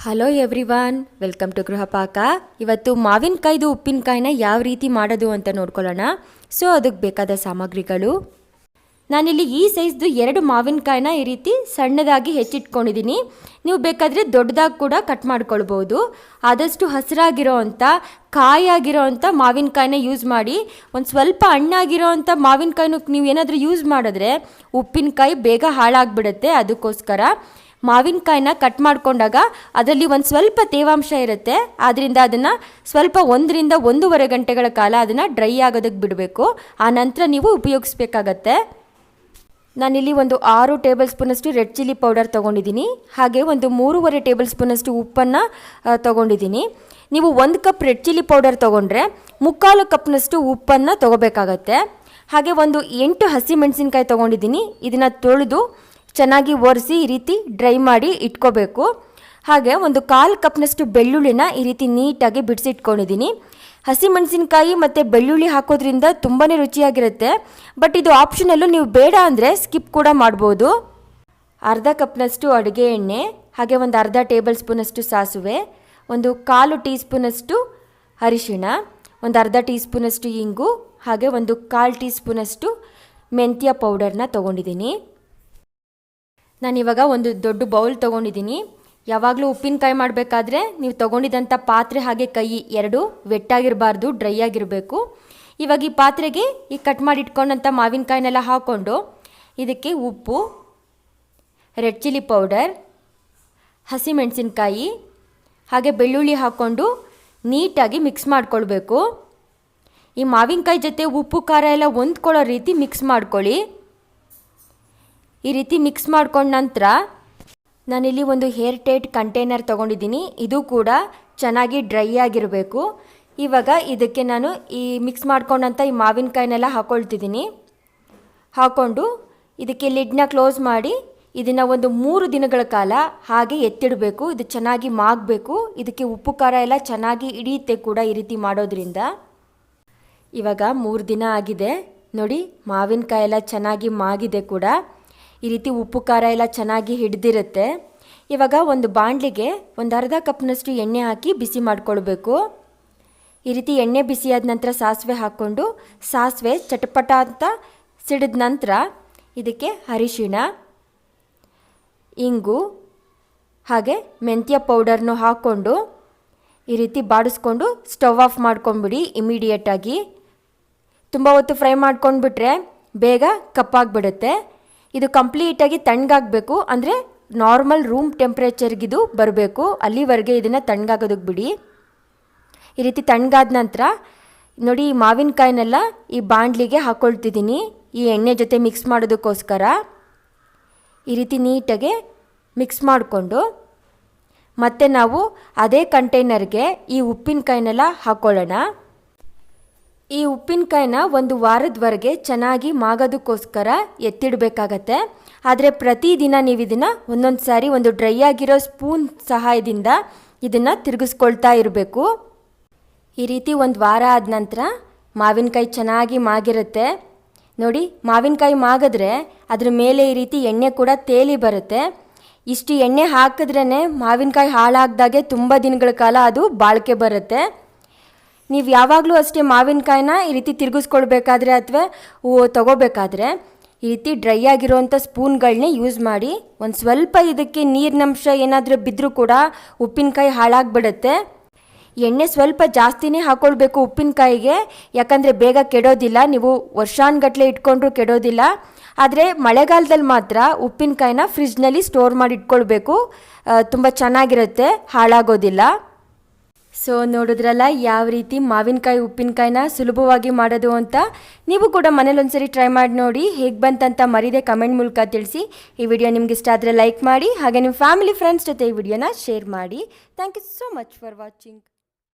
Hello everyone welcome to Grihapaka ಇವತ್ತು ಮಾವಿನಕಾಯ್ದು ಉಪ್ಪಿನಕಾಯಿನ ಯಾವ ರೀತಿ ಮಾಡೋದು ಅಂತ ನೋಡ್ಕೊಳ್ಳೋಣ ಸೊ ಅದಕ್ಕೆ ಬೇಕಾದ ಸಾಮಗ್ರಿಗಳು ನಾನಿಲ್ಲಿ ಈ ಸೈಜ್ದು ಎರಡು ಮಾವಿನಕಾಯಿನ ಈ ರೀತಿ ಸಣ್ಣದಾಗಿ ಹೆಚ್ಚಿಟ್ಕೊಂಡಿದ್ದೀನಿ ನೀವು ಬೇಕಾದರೆ ದೊಡ್ಡದಾಗಿ ಕೂಡ ಕಟ್ ಮಾಡ್ಕೊಳ್ಬೋದು ಆದಷ್ಟು ಹಸಿರಾಗಿರೋ ಅಂಥ ಕಾಯಾಗಿರೋ ಅಂಥ ಮಾವಿನಕಾಯಿನ ಯೂಸ್ ಮಾಡಿ ಒಂದು ಸ್ವಲ್ಪ ಹಣ್ಣಾಗಿರೋ ಅಂಥ ಮಾವಿನಕಾಯಿನ ನೀವು ಏನಾದರೂ ಯೂಸ್ ಮಾಡಿದ್ರೆ ಉಪ್ಪಿನಕಾಯಿ ಬೇಗ ಹಾಳಾಗ್ಬಿಡುತ್ತೆ ಅದಕ್ಕೋಸ್ಕರ ಮಾವಿನಕಾಯಿನ ಕಟ್ ಮಾಡ್ಕೊಂಡಾಗ ಅದರಲ್ಲಿ ಒಂದು ಸ್ವಲ್ಪ ತೇವಾಂಶ ಇರುತ್ತೆ. ಆದ್ದರಿಂದ ಅದನ್ನು ಸ್ವಲ್ಪ ಒಂದರಿಂದ ಒಂದೂವರೆ ಗಂಟೆಗಳ ಕಾಲ ಅದನ್ನು ಡ್ರೈ ಆಗೋದಕ್ಕೆ ಬಿಡಬೇಕು. ಆ ನಂತರ ನೀವು ಉಪಯೋಗಿಸ್ಬೇಕಾಗತ್ತೆ. ನಾನಿಲ್ಲಿ ಒಂದು ಆರು ಟೇಬಲ್ ಸ್ಪೂನಷ್ಟು ರೆಡ್ ಚಿಲ್ಲಿ ಪೌಡರ್ ತೊಗೊಂಡಿದ್ದೀನಿ. ಹಾಗೆ ಒಂದು ಮೂರುವರೆ ಟೇಬಲ್ ಸ್ಪೂನಷ್ಟು ಉಪ್ಪನ್ನು ತೊಗೊಂಡಿದ್ದೀನಿ. ನೀವು ಒಂದು ಕಪ್ ರೆಡ್ ಚಿಲ್ಲಿ ಪೌಡರ್ ತೊಗೊಂಡ್ರೆ ಮುಕ್ಕಾಲು ಕಪ್ನಷ್ಟು ಉಪ್ಪನ್ನು ತೊಗೋಬೇಕಾಗತ್ತೆ. ಹಾಗೆ ಒಂದು ಎಂಟು ಹಸಿಮೆಣಸಿನ್ಕಾಯಿ ತೊಗೊಂಡಿದ್ದೀನಿ. ಇದನ್ನು ತೊಳೆದು ಚೆನ್ನಾಗಿ ಒರೆಸಿ ಈ ರೀತಿ ಡ್ರೈ ಮಾಡಿ ಇಟ್ಕೋಬೇಕು. ಹಾಗೆ ಒಂದು ಕಾಲು ಕಪ್ನಷ್ಟು ಬೆಳ್ಳುಳ್ಳಿನ ಈ ರೀತಿ ನೀಟಾಗಿ ಬಿಡಿಸಿಟ್ಕೊಂಡಿದ್ದೀನಿ. ಹಸಿ ಮೆಣಸಿನ್ಕಾಯಿ ಮತ್ತು ಬೆಳ್ಳುಳ್ಳಿ ಹಾಕೋದ್ರಿಂದ ತುಂಬಾ ರುಚಿಯಾಗಿರುತ್ತೆ. ಬಟ್ ಇದು ಆಪ್ಷನಲ್ಲೂ ನೀವು ಬೇಡ ಅಂದರೆ ಸ್ಕಿಪ್ ಕೂಡ ಮಾಡ್ಬೋದು. ಅರ್ಧ ಕಪ್ನಷ್ಟು ಅಡುಗೆ ಎಣ್ಣೆ, ಹಾಗೆ ಒಂದು ಅರ್ಧ ಟೇಬಲ್ ಸ್ಪೂನಷ್ಟು ಸಾಸುವೆ, ಒಂದು ಕಾಲು ಟೀ ಸ್ಪೂನಷ್ಟು ಅರಿಶಿಣ, ಒಂದು ಅರ್ಧ ಟೀ ಸ್ಪೂನಷ್ಟು ಇಂಗು, ಹಾಗೆ ಒಂದು ಕಾಲು ಟೀ ಸ್ಪೂನಷ್ಟು ಮೆಂತ್ಯ ಪೌಡರ್ನ ತೊಗೊಂಡಿದ್ದೀನಿ. ನಾನಿವಾಗ ಒಂದು ದೊಡ್ಡ ಬೌಲ್ ತೊಗೊಂಡಿದ್ದೀನಿ. ಯಾವಾಗಲೂ ಉಪ್ಪಿನಕಾಯಿ ಮಾಡಬೇಕಾದ್ರೆ ನೀವು ತೊಗೊಂಡಿದ್ದಂಥ ಪಾತ್ರೆ ಹಾಗೆ ಕೈ ಎರಡು ವೆಟ್ಟಾಗಿರಬಾರ್ದು, ಡ್ರೈ ಆಗಿರಬೇಕು. ಇವಾಗ ಈ ಪಾತ್ರೆಗೆ ಈ ಕಟ್ ಮಾಡಿ ಇಟ್ಕೊಂಡಂಥ ಮಾವಿನಕಾಯಿನೆಲ್ಲ ಹಾಕ್ಕೊಂಡು ಇದಕ್ಕೆ ಉಪ್ಪು, ರೆಡ್ ಚಿಲ್ಲಿ ಪೌಡರ್, ಹಸಿಮೆಣಸಿನ್ಕಾಯಿ, ಹಾಗೆ ಬೆಳ್ಳುಳ್ಳಿ ಹಾಕ್ಕೊಂಡು ನೀಟಾಗಿ ಮಿಕ್ಸ್ ಮಾಡ್ಕೊಳ್ಬೇಕು. ಈ ಮಾವಿನಕಾಯಿ ಜೊತೆ ಉಪ್ಪು, ಖಾರ ಎಲ್ಲ ಹೊಂದ್ಕೊಳ್ಳೋ ರೀತಿ ಮಿಕ್ಸ್ ಮಾಡ್ಕೊಳ್ಳಿ. ಈ ರೀತಿ ಮಿಕ್ಸ್ ಮಾಡ್ಕೊಂಡ ನಂತರ ನಾನಿಲ್ಲಿ ಒಂದು ಹೇರ್ ಟೈಟ್ ಕಂಟೈನರ್ ತೊಗೊಂಡಿದ್ದೀನಿ. ಇದು ಕೂಡ ಚೆನ್ನಾಗಿ ಡ್ರೈ ಆಗಿರಬೇಕು. ಇವಾಗ ಇದಕ್ಕೆ ನಾನು ಈ ಮಿಕ್ಸ್ ಮಾಡ್ಕೊಂಡಂಥ ಈ ಮಾವಿನಕಾಯಿನೆಲ್ಲ ಹಾಕೊಳ್ತಿದ್ದೀನಿ. ಹಾಕ್ಕೊಂಡು ಇದಕ್ಕೆ ಲಿಡ್ನ ಕ್ಲೋಸ್ ಮಾಡಿ ಇದನ್ನು ಒಂದು ಮೂರು ದಿನಗಳ ಕಾಲ ಹಾಗೆ ಎತ್ತಿಡಬೇಕು. ಇದು ಚೆನ್ನಾಗಿ ಮಾಗಬೇಕು. ಇದಕ್ಕೆ ಉಪ್ಪು, ಖಾರ ಎಲ್ಲ ಚೆನ್ನಾಗಿ ಹಿಡಿಯುತ್ತೆ ಕೂಡ ಈ ರೀತಿ ಮಾಡೋದ್ರಿಂದ. ಇವಾಗ ಮೂರು ದಿನ ಆಗಿದೆ. ನೋಡಿ ಮಾವಿನಕಾಯೆಲ್ಲ ಚೆನ್ನಾಗಿ ಮಾಗಿದೆ ಕೂಡ. ಈ ರೀತಿ ಉಪ್ಪು, ಖಾರ ಎಲ್ಲ ಚೆನ್ನಾಗಿ ಹಿಡಿದಿರುತ್ತೆ. ಇವಾಗ ಒಂದು ಬಾಣಲಿಗೆ ಒಂದು ಅರ್ಧ ಕಪ್ನಷ್ಟು ಎಣ್ಣೆ ಹಾಕಿ ಬಿಸಿ ಮಾಡ್ಕೊಳ್ಬೇಕು. ಈ ರೀತಿ ಎಣ್ಣೆ ಬಿಸಿಯಾದ ನಂತರ ಸಾಸಿವೆ ಹಾಕ್ಕೊಂಡು, ಸಾಸಿವೆ ಚಟಪಟ ಅಂತ ಸಿಡಿದ ನಂತರ ಇದಕ್ಕೆ ಅರಿಶಿಣ, ಇಂಗು, ಹಾಗೆ ಮೆಂತ್ಯ ಪೌಡರ್ನು ಹಾಕ್ಕೊಂಡು ಈ ರೀತಿ ಬಾಡಿಸ್ಕೊಂಡು ಸ್ಟವ್ ಆಫ್ ಮಾಡ್ಕೊಂಬಿಡಿ ಇಮಿಡಿಯೇಟಾಗಿ ತುಂಬ ಹೊತ್ತು ಫ್ರೈ ಮಾಡ್ಕೊಂಡ್ಬಿಟ್ರೆ ಬೇಗ ಕಪ್ಪಾಗಿಬಿಡುತ್ತೆ. ಇದು ಕಂಪ್ಲೀಟಾಗಿ ತಣ್ಣಗಾಗಬೇಕು. ಅಂದರೆ ನಾರ್ಮಲ್ ರೂಮ್ ಟೆಂಪ್ರೇಚರ್ಗಿದು ಬರಬೇಕು. ಅಲ್ಲಿವರೆಗೆ ಇದನ್ನು ತಣ್ಣಗಾಗೋದಕ್ಕೆ ಬಿಡಿ. ಈ ರೀತಿ ತಣ್ಣಗಾದ ನಂತರ ನೋಡಿ ಈ ಮಾವಿನಕಾಯಿನೆಲ್ಲ ಈ ಬಾಂಡ್ಲಿಗೆ ಹಾಕ್ಕೊಳ್ತಿದ್ದೀನಿ ಈ ಎಣ್ಣೆ ಜೊತೆ ಮಿಕ್ಸ್ ಮಾಡೋದಕ್ಕೋಸ್ಕರ ಈ ರೀತಿ ನೀಟಾಗಿ ಮಿಕ್ಸ್ ಮಾಡಿಕೊಂಡು ಮತ್ತೆ ನಾವು ಅದೇ ಕಂಟೈನರ್ಗೆ ಈ ಉಪ್ಪಿನಕಾಯಿನೆಲ್ಲ ಹಾಕ್ಕೊಳ್ಳೋಣ ಈ ಉಪ್ಪಿನಕಾಯಿನ ಒಂದು ವಾರದವರೆಗೆ ಚೆನ್ನಾಗಿ ಮಾಗೋದಕ್ಕೋಸ್ಕರ ಎತ್ತಿಡಬೇಕಾಗತ್ತೆ. ಆದರೆ ಪ್ರತಿದಿನ ನೀವು ಇದನ್ನು ಒಂದೊಂದು ಸಾರಿ ಒಂದು ಡ್ರೈ ಆಗಿರೋ ಸ್ಪೂನ್ ಸಹಾಯದಿಂದ ಇದನ್ನು ತಿರುಗಿಸ್ಕೊಳ್ತಾ ಇರಬೇಕು. ಈ ರೀತಿ ಒಂದು ವಾರ ಆದ ನಂತರ ಮಾವಿನಕಾಯಿ ಚೆನ್ನಾಗಿ ಮಾಗಿರುತ್ತೆ. ನೋಡಿ, ಮಾವಿನಕಾಯಿ ಮಾಗಿದ್ರೆ ಅದ್ರ ಮೇಲೆ ಈ ರೀತಿ ಎಣ್ಣೆ ಕೂಡ ತೇಲಿ ಬರುತ್ತೆ. ಇಷ್ಟು ಎಣ್ಣೆ ಹಾಕಿದ್ರೇ ಮಾವಿನಕಾಯಿ ಹಾಳಾಗ್ದಾಗೆ ತುಂಬ ದಿನಗಳ ಕಾಲ ಅದು ಬಾಳಿಕೆ ಬರುತ್ತೆ. ನೀವು ಯಾವಾಗಲೂ ಅಷ್ಟೇ ಮಾವಿನಕಾಯಿನ ಈ ರೀತಿ ತಿರುಗಿಸ್ಕೊಳ್ಬೇಕಾದ್ರೆ ಅಥವಾ ತಗೋಬೇಕಾದ್ರೆ ಈ ರೀತಿ ಡ್ರೈ ಆಗಿರೋವಂಥ ಸ್ಪೂನ್ಗಳನ್ನೇ ಯೂಸ್ ಮಾಡಿ ಒಂದು ಸ್ವಲ್ಪ ಇದಕ್ಕೆ ನೀರಿನಂಶ ಏನಾದರೂ ಬಿದ್ದರೂ ಕೂಡ ಉಪ್ಪಿನಕಾಯಿ ಹಾಳಾಗ್ಬಿಡುತ್ತೆ. ಎಣ್ಣೆ ಸ್ವಲ್ಪ ಜಾಸ್ತಿನೇ ಹಾಕ್ಕೊಳ್ಬೇಕು ಉಪ್ಪಿನಕಾಯಿಗೆ, ಯಾಕಂದರೆ ಬೇಗ ಕೆಡೋದಿಲ್ಲ, ನೀವು ವರ್ಷಾನ್ಗಟ್ಲೆ ಇಟ್ಕೊಂಡ್ರೂ ಕೆಡೋದಿಲ್ಲ. ಆದರೆ ಮಳೆಗಾಲದಲ್ಲಿ ಮಾತ್ರ ಉಪ್ಪಿನಕಾಯಿನ ಫ್ರಿಜ್ನಲ್ಲಿ ಸ್ಟೋರ್ ಮಾಡಿ ಇಟ್ಕೊಳ್ಬೇಕು. ತುಂಬ ಚೆನ್ನಾಗಿರುತ್ತೆ, ಹಾಳಾಗೋದಿಲ್ಲ. ಸೊ ನೋಡಿದ್ರಲ್ಲ, ಯಾವ ರೀತಿ ಮಾವಿನಕಾಯಿ, ಉಪ್ಪಿನಕಾಯಿನ ಸುಲಭವಾಗಿ ಮಾಡೋದು ಅಂತ ನೀವು ಕೂಡ ಮನೇಲಿ ಒಂದ್ಸರಿ ಟ್ರೈ ಮಾಡಿ ನೋಡಿ, ಹೇಗೆ ಬಂತಂತ ಮರಿದೆ ಕಮೆಂಟ್ ಮೂಲಕ ತಿಳಿಸಿ. ಈ ವಿಡಿಯೋ ನಿಮ್ಗೆ ಇಷ್ಟ ಆದರೆ ಲೈಕ್ ಮಾಡಿ, ಹಾಗೆ ನಿಮ್ಮ ಫ್ಯಾಮಿಲಿ ಫ್ರೆಂಡ್ಸ್ ಜೊತೆ ಈ ವಿಡಿಯೋನ ಶೇರ್ ಮಾಡಿ. Thank you so much for watching